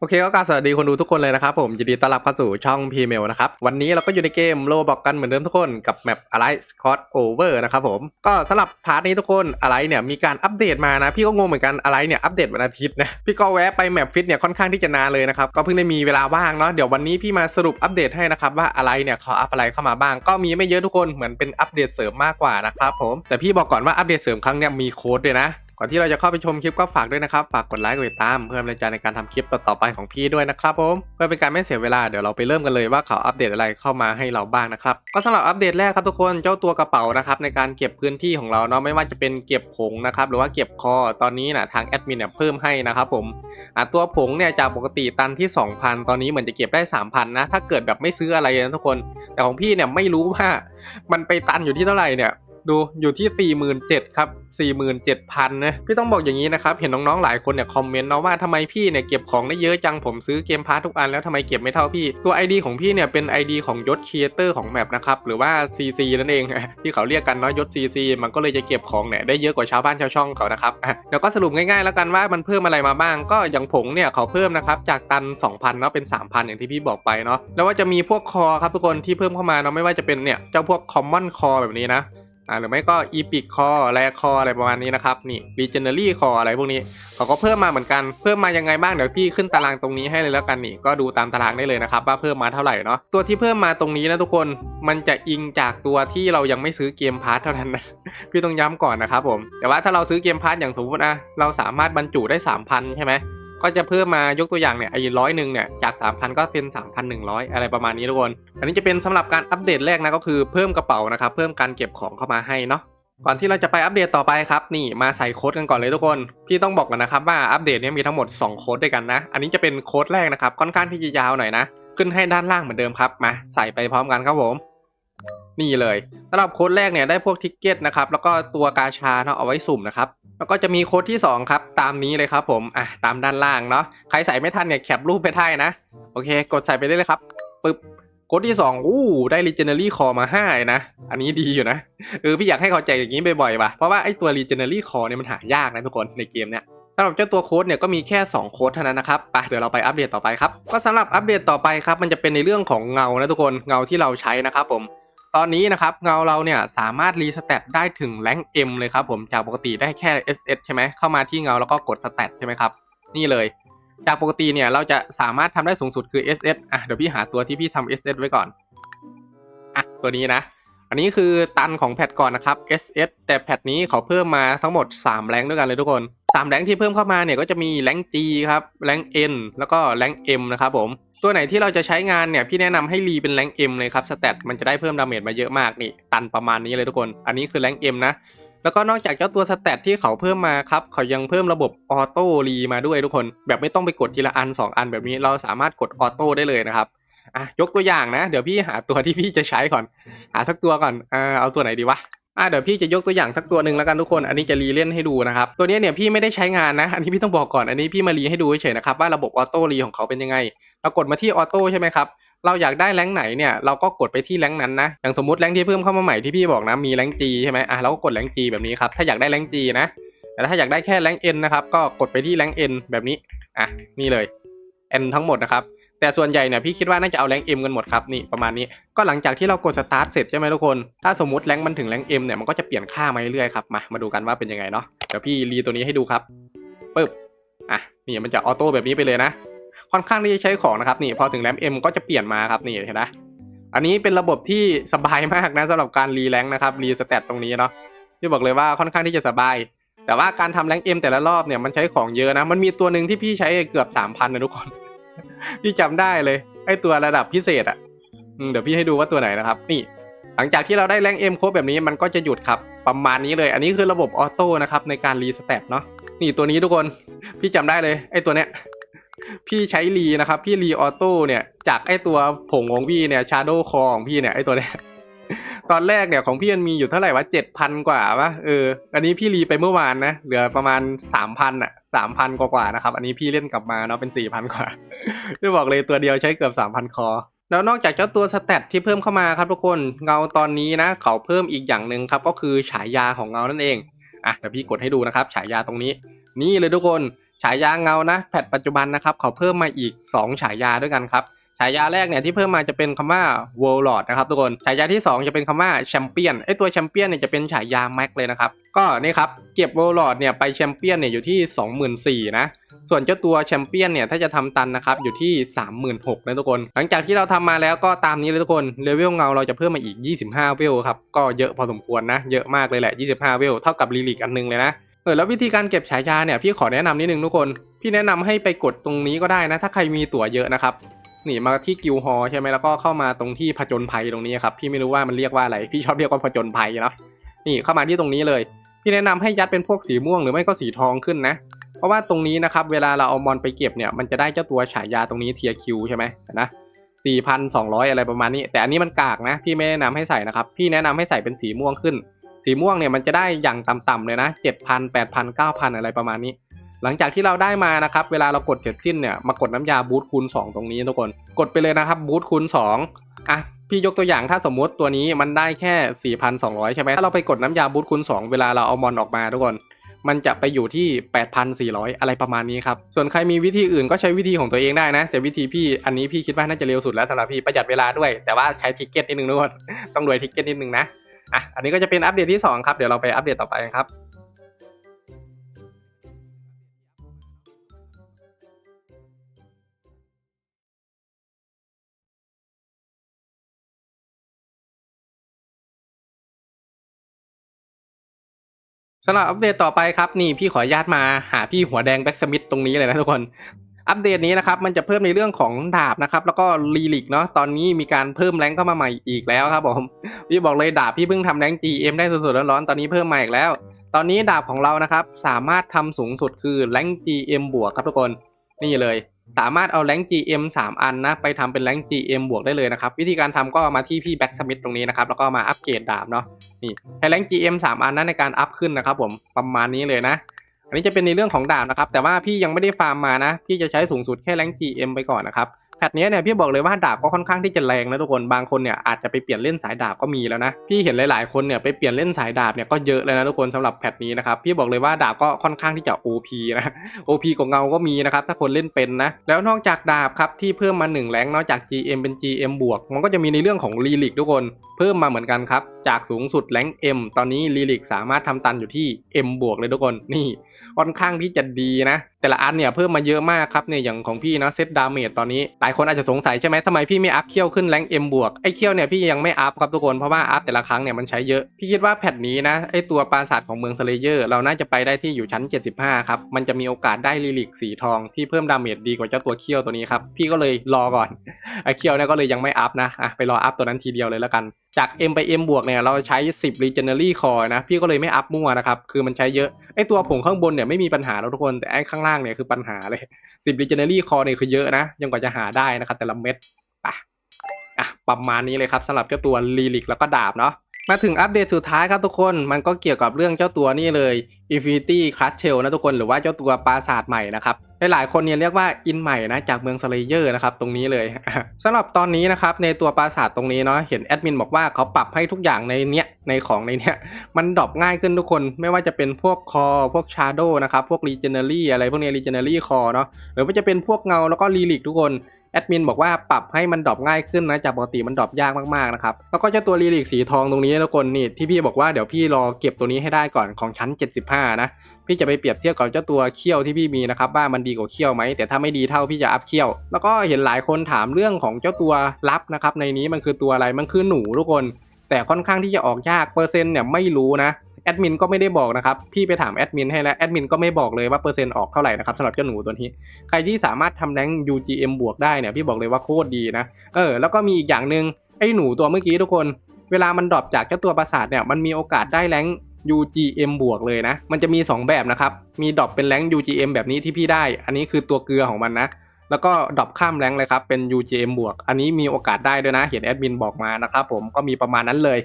โอเคก็กราบสวัสดีคนดูทุกคนเลยนะครับผมยินดีต้อนรับเข้าสู่ช่อง p m a i l นะครับ วันนี้เราก็อยู่ในเกมโลบอกกันเหมือนเดิมทุกคนกับแมป Alive Scott Over นะครับผมก็สำหรับพาร์ทนี้ทุกคนอะไรเนี่ยมีการอัปเดตมานะ พี่ก็งงเหมือนกันอะไรเนี่ยอัปเดตวันอาทิตย์นะพี่ก็แวะไปแมปฟิตเนี่ยค่อนข้างที่จะนานเลยนะครับก็เพิ่งได้มีเวลาว่างเนาะเดี๋ยววันนี้พี่มาสรุปอัปเดตให้นะครับว่าอะไรเนี่ยเขาอัปอะไรเข้ามาบ้าง ก็มีไม่เยอะทุกคนเหมือนเป็นอัปเดตเสริมมากกว่านะครับผมแต่พี่บอกก่อนว่าอัปเดตเสริมครั้งเนี้ยมีโค้ดด้วยนะ ก่อนที่เราจะเข้าไปชมคลิปก็ฝากด้วยนะครับ ฝากกดไลค์กดติดตามเพื่อเป็นแรงใจในการทำคลิปต่อๆไปของพี่ด้วยนะครับผมเพื่อเป็นการไม่เสียเวลาเดี๋ยวเราไปเริ่มกันเลยว่าเขาอัปเดตอะไรเข้ามาให้เราบ้างนะครับก็สำหรับอัปเดตแรกครับทุกคนเจ้าตัวกระเป๋านะครับในการเก็บพื้นที่ของเราเนาะไม่ว่าจะเป็นเก็บผงนะครับหรือว่าเก็บคอตอนนี้นะทางแอดมินเนี่ยเพิ่มให้นะครับผมอะตัวผงเนี่ยจากปกติตันที่ 2,000 ตอนนี้เหมือนจะเก็บได้ 3,000 นะ ถ้าเกิดแบบไม่ซื้ออะไรนะทุกคน แต่ของพี่เนี่ยไม่รู้ว่ามันไปตันอยู่ที่เท่าไหร่เนี่ย ดูอยู่ที่ 47,000ครับ47,000นะพี่ต้องบอกอย่างนี้นะครับ เห็นน้องๆหลายคนเนี่ยคอมเมนต์เนาะว่าทำไมพี่เนี่ยเก็บของได้เยอะจังผมซื้อเกมพาร์ททุกอันแล้วทำไมเก็บไม่เท่าพี่ตัว ID ของพี่เนี่ยเป็น ID ของยศครีเอเตอร์ของแมปนะครับหรือว่า CC นั่นเอง ที่เขาเรียกกันเนาะยศ CC มันก็เลยจะเก็บของเนี่ยได้เยอะกว่าชาวบ้านชาวช่องเขานะครับเดี๋ยวก็สรุปง่ายๆแล้วกันว่ามันเพิ่มอะไรมาบ้าง ก็อย่างผงเนี่ยเขาเพิ่มนะครับจากตัน 2,000เนาะเป็น 3,000 อย่างที่พี่บอกไปเนาะแล้วว่าจะมีพวกคอครับทุกคนที่เพิ่มเข้ามาเนาะไม่ว่าจะเป็นเนี่ยเจ้าพวก common core แบบนี้นะ อ่าหรือไม่ก็ Epic Core แรคออะไรประมาณนี้นะครับนี่ Legendary Core อะไรพวกนี้เขาก็เพิ่มมาเหมือนกันเพิ่มมายังไงบ้างเดี๋ยวพี่ขึ้นตารางตรงนี้ให้เลยแล้วกันนี่ก็ดูตามตารางได้เลยนะครับว่าเพิ่มมาเท่าไหร่เนาะตัวที่เพิ่มมาตรงนี้นะทุกคนมันจะอิงจากตัวที่เรายังไม่ซื้อเกมพาร์ทเท่านั้นนะพี่ต้องย้ำก่อนนะครับผมแต่ว่าถ้าเราซื้อเกมพาร์ทอย่างสมมตินะเราสามารถบรรจุได้ 3,000 ใช่ไหม ก็จะเพิ่มมายกตัวอย่างเนี่ยไอ้ร้อยหนึ่งเนี่ยจาก 3,000 ก็เป็น 3,100 อะไรประมาณนี้ทุกคน อันนี้จะเป็นสำหรับการอัปเดตแรกนะก็คือเพิ่มกระเป๋านะครับเพิ่มการเก็บของเข้ามาให้เนาะก่อนที่เราจะไปอัปเดตต่อไปครับนี่มาใส่โค้ดกันก่อนเลยทุกคนพี่ต้องบอกกันนะครับว่าอัปเดตเนี้มีทั้งหมด 2 โค้ดด้วยกันนะ อันนี้จะเป็นโค้ดแรกนะครับค่อนข้างที่จะยาวหน่อยนะ ขึ้นให้ด้านล่างเหมือนเดิมครับมาใส่ไปพร้อมกันครับผม นี่เลยสำหรับโค้ดแรกเนี่ยได้พวกทิกเก็ตนะครับแล้วก็ตัวกาชาเนาะเอาไว้สุ่มนะครับแล้วก็จะมีโค้ดที่สองครับ ตามนี้เลยครับผมอะตามด้านล่างเนาะใครใส่ไม่ทันเนี่ยแคปรูปไปได้นะ โอเค กดใส่ไปได้เลยครับปึ๊บโค้ดที่สองอู้ ได้ Legendary Core มา 5 นะ อันนี้ดีอยู่นะ เออ พี่อยากให้เขาแจกอย่างนี้บ่อยๆป่ะ เพราะว่าไอ้ตัว Legendary Core เนี่ยมันหายากนะทุกคนในเกมเนี้ยสำหรับเจ้าตัวโค้ดเนี่ยก็มีแค่ 2 โค้ดเท่านั้นนะครับ ไปเดี๋ยวเราไปอัปเดตต่อไปครับ ก็สำหรับอัปเดตต่อไปครับ มันจะเป็นในเรื่องของเงานะทุกคน เงาที่เราใช้นะครับผม ตอนนี้นะครับเงาเราเนี่ยสามารถรีสเตตได้ถึงแรงค์ M เลยครับผมจากปกติได้แค่ SS ใช่ไหมเข้ามาที่เงาแล้วก็กดสเตตใช่ไหมครับนี่เลย จากปกติเนี่ยเราจะสามารถทำได้สูงสุดคือ SS อะเดี๋ยวพี่หาตัวที่พี่ทำ SS ไว้ก่อนอะตัวนี้นะ อันนี้คือตันของแพทก่อนนะครับ SS แต่แพทนี้เขาเพิ่มมาทั้งหมด3แรงด้วยกันเลยทุกคน3แรงที่เพิ่มเข้ามาเนี่ยก็จะมีแรง G ครับแรง N แล้วก็แรง M นะครับผมตัวไหนที่เราจะใช้งานเนี่ยพี่แนะนำให้รีเป็นแรงค์ M เลยครับสเตตมันจะได้เพิ่มดาเมจมาเยอะมากนี่ตันประมาณนี้เลยทุกคน อันนี้คือแรงค์ M นะแล้วก็นอกจากเจ้าตัวสเตตที่เขาเพิ่มมาครับเขายังเพิ่มระบบออโต้รีมาด้วยทุกคน แบบไม่ต้องไปกดทีละอัน 2 อันแบบนี้เราสามารถกดออโต้ได้เลยนะครับอะยกตัวอย่างนะ เดี๋ยวพี่หาตัวที่พี่จะใช้ก่อน หาสักตัวก่อนอ่าเอาตัวไหนดีวะอะเดี๋ยวพี่จะยกตัวอย่างสักตัวหนึ่งแล้วกันทุกคน อันนี้จะรีเล่นให้ดูนะครับ ตัวนี้เนี่ยพี่ไม่ได้ใช้งานนะ อันนี้พี่ต้องบอกก่อน อันนี้พี่มารีให้ดูเฉยๆนะครับว่าระบบออโต้รีของเขาเป็นยังไงเรากดมาที่ออโต้ใช่ไหมครับเราอยากได้แรงไหนเนี่ยเราก็กดไปที่แรงนั้นนะอย่างสมมติแรงที่เพิ่มเข้ามาใหม่ที่พี่บอกนะมีแรงค์จีใช่ไหมอะเราก็กดแรงค์จีแบบนี้ครับถ้าอยากได้แรงค์จีนะแต่ถ้าอยากได้แค่แรงค์เอ็นนะครับก็กดไปที่แรงค์เอ็นแบบนี้อะนี่เลย N ทั้งหมดนะครับแต่ส่วนใหญ่เนี่ยพี่คิดว่าน่าจะเอาแรงค์ M กันหมดครับนี่ประมาณนี้ก็หลังจากที่เรากดสตาร์ทเสร็จใช่ไหมทุกคน ถ้าสมมติแรงมันถึงแรงค์ M เนี่ยมันก็จะเปลี่ยนค่ามาเรื่อยๆครับมามาดูกันว่าเป็นยังไงเนาะเดี๋ยวพี่รีตัวนี้ให้ดูครับปึ๊บอะนี่มันจะออโต้แบบนี้ไปเลยนะ ค่อนข้างที่จะใช้ของนะครับนี่พอถึงแรม M ก็จะเปลี่ยนมาครับนี่เห็นไหมอันนี้เป็นระบบที่สบายมากนะสำหรับการรีแรงนะครับรีสเตตตรงนี้เนาะที่บอกเลยว่าค่อนข้างที่จะสบาย แต่ว่าการทำแรงค์ M แต่ละรอบเนี่ยมันใช้ของเยอะนะ มันมีตัวหนึ่งที่พี่ใช้เกือบสามพันนะทุกคน พี่จำได้เลยไอตัวระดับพิเศษอะเดี๋ยวพี่ให้ดูว่าตัวไหนนะครับนี่ หลังจากที่เราได้แรงค์ M ครบแบบนี้มันก็จะหยุดครับประมาณนี้เลย อันนี้คือระบบออโต้นะครับในการรีสเตตเนาะนี่ตัวนี้ทุกคนพี่จำได้เลยไอตัวเนี้ย พี่ใช้รีนะครับ พี่รีออโต้เนี่ย จากไอตัวผงของพี่เนี่ยชาร์โดคอของพี่เนี่ยไอตัวเนี้ยตอนแรกเนี่ยของพี่มันมีอยู่เท่าไหร่วะเจ็ดพันกว่าวะเอออันนี้พี่รีไปเมื่อวานนะเหลือประมาณสามพันอะสามพันกว่าๆนะครับ อันนี้พี่เล่นกลับมาเนาะเป็นสี่พันกว่าจะบอกเลยตัวเดียวใช้เกือบสามพันคอแล้วนอกจากเจ้าตัวสเตตที่เพิ่มเข้ามาครับทุกคนเงาตอนนี้นะ เขาเพิ่มอีกอย่างหนึ่งครับ ก็คือฉายาของเงานั่นเองอะเดี๋ยวพี่กดให้ดูนะครับ ฉายาตรงนี้ นี่เลยทุกคน ฉายาเงานะแพทปัจจุบันนะครับเขาเพิ่มมาอีก 2 ฉายาด้วยกันครับฉายาแรกเนี่ยที่เพิ่มมาจะเป็นคำว่า World Lord นะครับทุกคนฉายาที่ 2 จะเป็นคำว่าแชมเปี้ยนไอตัวแชมเปี้ยนเนี่ยจะเป็นฉายาแม็กเลยนะครับ ก็นี่ครับเก็บ World Lord เนี่ยไปแชมเปี้ยนเนี่ยอยู่ที่ 24,000นะส่วนเจ้าตัวแชมเปี้ยนเนี่ยถ้าจะทำตันนะครับอยู่ที่ 36,000นะทุกคน หลังจากที่เราทำมาแล้วก็ตามนี้เลยทุกคนเลเวลเงาเราจะเพิ่มมาอีก 25 เวลครับก็เยอะพอสมควรนะเยอะมากเลยแหละ 25 เวลเท่ากับลีลิกอันนึงเลยนะ เออแล้ววิธีการเก็บฉายาเนี่ยพี่ขอแนะนำนิดนึงทุกคน พี่แนะนำให้ไปกดตรงนี้ก็ได้นะ ถ้าใครมีตั๋วเยอะนะครับนี่มาที่กิลฮอใช่ไหมแล้วก็เข้ามาตรงที่ผจญภัยตรงนี้ครับพี่ไม่รู้ว่ามันเรียกว่าอะไร พี่ชอบเรียกว่าผจญภัยเนาะนี่เข้ามาที่ตรงนี้เลย พี่แนะนำให้ยัดเป็นพวกสีม่วงหรือไม่ก็สีทองขึ้นนะ เพราะว่าตรงนี้นะครับเวลาเราเอามอนไปเก็บเนี่ยมันจะได้เจ้าตัวฉายาตรงนี้เทียคิวใช่ไหมนะ4,200 อะไรประมาณนี้ แต่อันนี้มันกากนะพี่ไม่แนะนำให้ใส่นะครับพี่แนะนำให้ใส่เป็นสีม่วงขึ้น สีม่วงเนี่ยมันจะได้อย่างต่ำๆเลยนะ7,000 8,000 9,000 อะไรประมาณนี้ หลังจากที่เราได้มานะครับ เวลาเรากดเสร็จสิ้นเนี่ยมากดน้ำยาบูทคูณ2 ตรงนี้ทุกคน กดไปเลยนะครับบูทคูณ2อะพี่ยกตัวอย่างถ้าสมมุติตัวนี้มันได้แค่ 4,200 ใช่ไหมถ้าเราไปกดน้ำยาบูทคูณ2 เวลาเราเอามอนออกมาทุกคนมันจะไปอยู่ที่ 8,400 อะไรประมาณนี้ครับ ส่วนใครมีวิธีอื่นก็ใช้วิธีของตัวเองได้นะ แต่วิธีพี่อันนี้พี่คิดว่าน่าจะเร็วสุดแล้วสำหรับพี่ประหยัดเวลาด้วย แต่ว่าใช้ทิกเก็ตนิดนึงทุกคนต้องรวยทิกเก็ตนิดนึงนะ อะอันนี้ก็จะเป็นอัปเดตที่ 2 ครับ เดี๋ยวเราไปอัปเดตต่อไปกันครับสำหรับอัปเดตต่อไปครับ นี่พี่ขออนุญาตมาหาพี่หัวแดงแบ็กสมิธตรงนี้เลยนะทุกคน อัปเดตนี้นะครับมันจะเพิ่มในเรื่องของดาบนะครับแล้วก็ลีลิกเนาะตอนนี้มีการเพิ่มแรงเข้ามาใหม่อีกแล้วครับผมพี่บอกเลยดาบพี่เพิ่งทำแรง GM ได้สดๆร้อนๆตอนนี้เพิ่มมาอีกแล้ว ตอนนี้ดาบของเรานะครับสามารถทำสูงสุดคือแรง GM บวกครับทุกคนนี่เลย สามารถเอาแรง GM 3 อันนะไปทำเป็นแรง GM บวกได้เลยนะครับวิธีการทำก็มาที่พี่แบ็กสมิธตรงนี้นะครับแล้วก็มาอัปเกรดดาบเนาะนี่ให้แรง GM 3 อันนั้นในการอัพขึ้นนะครับผมประมาณนี้เลยนะ อันนี้จะเป็นในเรื่องของดาบนะครับ แต่ว่าพี่ยังไม่ได้ฟาร์มมานะ พี่จะใช้สูงสุดแค่แรง GM ไปก่อนนะครับแพทเนี้ยเนี่ยพี่บอกเลยว่าดาบก็ค่อนข้างที่จะแรงนะทุกคน บางคนเนี่ยอาจจะไปเปลี่ยนเล่นสายดาบก็มีแล้วนะ พี่เห็นหลาย ๆ คนเนี่ยไปเปลี่ยนเล่นสายดาบเนี่ยก็เยอะเลยนะทุกคนสำหรับแพทนี้นะครับ พี่บอกเลยว่าดาบก็ค่อนข้างที่จะ OP นะ OP ของเงาก็มีนะครับถ้าคนเล่นเป็นนะ แล้วนอกจากดาบครับที่เพิ่มมา1แรงนอกจาก GM เป็น GM บวก มันก็จะมีในเรื่องของลีลิกทุกคนเพิ่มมาเหมือนกันครับจากสูงสุดแรง M ตอนนี้ลีลิกสามารถทำตันอยู่ที่ M บวกเลยทุกคนนี่ ค่อนข้างที่จะดีนะแต่ละอันเนี่ยเพิ่มมาเยอะมากครับเนี่ยอย่างของพี่นะเซตดาเมจตอนนี้หลายคนอาจจะสงสัยใช่ไหมทำไมพี่ไม่อัพเคี่ยวขึ้นแรง M บวกไอ้เคี่ยวเนี่ยพี่ยังไม่อัพครับทุกคนเพราะว่าอัพแต่ละครั้งเนี่ยมันใช้เยอะพี่คิดว่าแพทนี้นะไอ้ตัวปราสาทของเมืองสเลเยอร์เราน่าจะไปได้ที่อยู่ชั้น 75 ครับ มันจะมีโอกาสได้ลีลิกสีทองที่เพิ่มดาเมจดีกว่าเจ้าตัวเคี่ยวตัวนี้ครับพี่ก็เลยรอก่อนไอ้เคียวเนี่ยก็เลยยังไม่อัพนะอะไปรออัพตัวนั้นทีเดียวเลยแล้วกันจาก M ไป M บวกเนี่ยเราใช้ 10 Legendary Core นะพี่ก็เลยไม่อัพมั่วนะครับคือมันใช้เยอะไอตัวผงข้างบนเนี่ยไม่มีปัญหาแล้วทุกคนแต่ไอข้างล่างเนี่ยคือปัญหาเลย10 Legendary Core เนี่ยคือเยอะนะ ยังกว่าจะหาได้นะครับแต่ละเม็ดอะอะประมาณนี้เลยครับสำหรับเจ้าตัวลีลิกแล้วก็ดาบเนาะมาถึงอัปเดตสุดท้ายครับทุกคนมันก็เกี่ยวกับเรื่องเจ้าตัวนี่เลย Infinity c r u s h e l นะทุกคนหรือว่าเจ้าตัวปราสาทใหม่นะครับหลายๆคนเนี่ยเรียกว่าอินใหม่นะจากเมืองสเลเยอร์นะครับตรงนี้เลยสำหรับตอนนี้นะครับในตัวปราสาทตรงนี้เนาะเห็นแอดมินบอกว่าเขาปรับให้ทุกอย่างในเนี้ย ในของในเนี้ยมันดรอปง่ายขึ้นทุกคนไม่ว่าจะเป็นพวกคอพวกชาโดนะครับ พวก Legendary อะไรพวกนี้ Legendary Core เนาะหรือว่าจะเป็นพวกเงาแล้วก็ลีลิกทุกคนแอดมินบอกว่าปรับให้มันดรอปง่ายขึ้นนะจากปกติมันดรอปยากมากๆนะครับแล้วก็เจ้าตัวลีลิกสีทองตรงนี้ทุกคนนี่ที่พี่บอกว่าเดี๋ยวพี่รอเก็บตัวนี้ให้ได้ก่อนของชั้น 75 นะพี่จะไปเปรียบเทียบกับเจ้าตัวเขี้ยวที่พี่มีนะครับว่ามันดีกว่าเขี้ยวไหมแต่ถ้าไม่ดีเท่าพี่จะอัพเขี้ยว แล้วก็เห็นหลายคนถามเรื่องของเจ้าตัวลับนะครับในนี้มันคือตัวอะไรมันคือหนูทุกคน แต่ค่อนข้างที่จะออกยากเปอร์เซ็นต์เนี่ยไม่รู้นะแอดมินก็ไม่ได้บอกนะครับพี่ไปถามแอดมินให้แล้วแอดมินก็ไม่บอกเลยว่าเปอร์เซ็นต์ออกเท่าไหร่นะครับสำหรับเจ้าหนูตัวนี้ ใครที่สามารถทำแรง UGM บวกได้เนี่ยพี่บอกเลยว่าโคตรดีนะเออแล้วก็มีอีกอย่างหนึ่งไอ้หนูตัวเมื่อกี้ทุกคน เวลามันดรอปจากเจ้าตัวปราสาทเนี่ยมันมีโอกาสได้แรง UGM บวกเลยนะ มันจะมี 2 แบบนะครับ มีดรอปเป็นแรง UGM แบบนี้ที่พี่ได้ อันนี้คือตัวเกลือของมันนะ แล้วก็ดรอปข้ามแรงเลยครับ เป็น UGM บวก อันนี้มีโอกาสได้ด้วยนะ เห็นแอดมินบอกมานะครับผม ก็มีประมาณนั้นเลย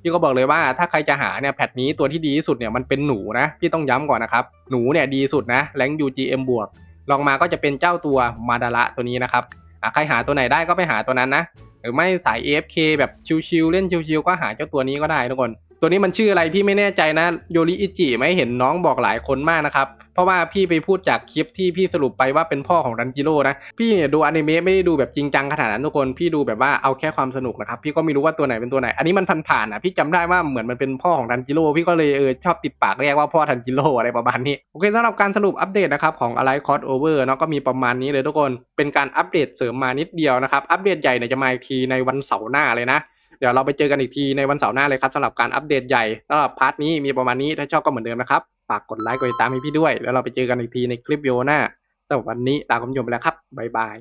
พี่ก็บอกเลยว่าถ้าใครจะหาเนี่ยแพทนี้ตัวที่ดีที่สุดเนี่ยมันเป็นหนูนะ พี่ต้องย้ำก่อนนะครับ หนูเนี่ยดีสุดนะ แรง UGM บวก ลองมาก็จะเป็นเจ้าตัวมาดาระตัวนี้นะครับใครหาตัวไหนได้ก็ไปหาตัวนั้นนะ หรือไม่สาย AFK แบบชิวๆเล่นชิวๆก็หาเจ้าตัวนี้ก็ได้ทุกคน ตัวนี้มันชื่ออะไรพี่ไม่แน่ใจนะโยริอิจิไหมเห็นน้องบอกหลายคนมากนะครับเพราะว่าพี่ไปพูดจากคลิปที่พี่สรุปไปว่าเป็นพ่อของดันจิโร่นะพี่เนี่ยดูอนิเมะไม่ได้ดูแบบจริงจังขนาดนั้นทุกคนพี่ดูแบบว่าเอาแค่ความสนุกนะครับพี่ก็ไม่รู้ว่าตัวไหนเป็นตัวไหน อันนี้มันผ่านๆอะพี่จำได้ว่าเหมือนมันเป็นพ่อของดันจิโร่พี่ก็เลยเออชอบติดปากเรียกว่าพ่อดันจิโร่อะไรประมาณนี้โอเคสำหรับการสรุปอัปเดตนะครับของ Alive Cross Over เนาะก็มีประมาณนี้เลยทุกคนเป็นการอัปเดตเสริมมานิดเดียวนะครับอัปเดตใหญ่เนี่ยจะมาอีกทีในวันเสาร์หน้าเลยนะ เดี๋ยวเราไปเจอกันอีกทีในวันเสาร์หน้าเลยครับสำหรับการอัปเดตใหญ่สำหรับพาร์ทนี้มีประมาณนี้ถ้าชอบก็เหมือนเดิมนะครับฝากกดไลค์กดติดตามให้พี่ด้วย แล้วเราไปเจอกันอีกทีในคลิปวิดีโอหน้าสำหรับวันนี้ลาคุณผู้ชมไปแล้วครับบ๊ายบาย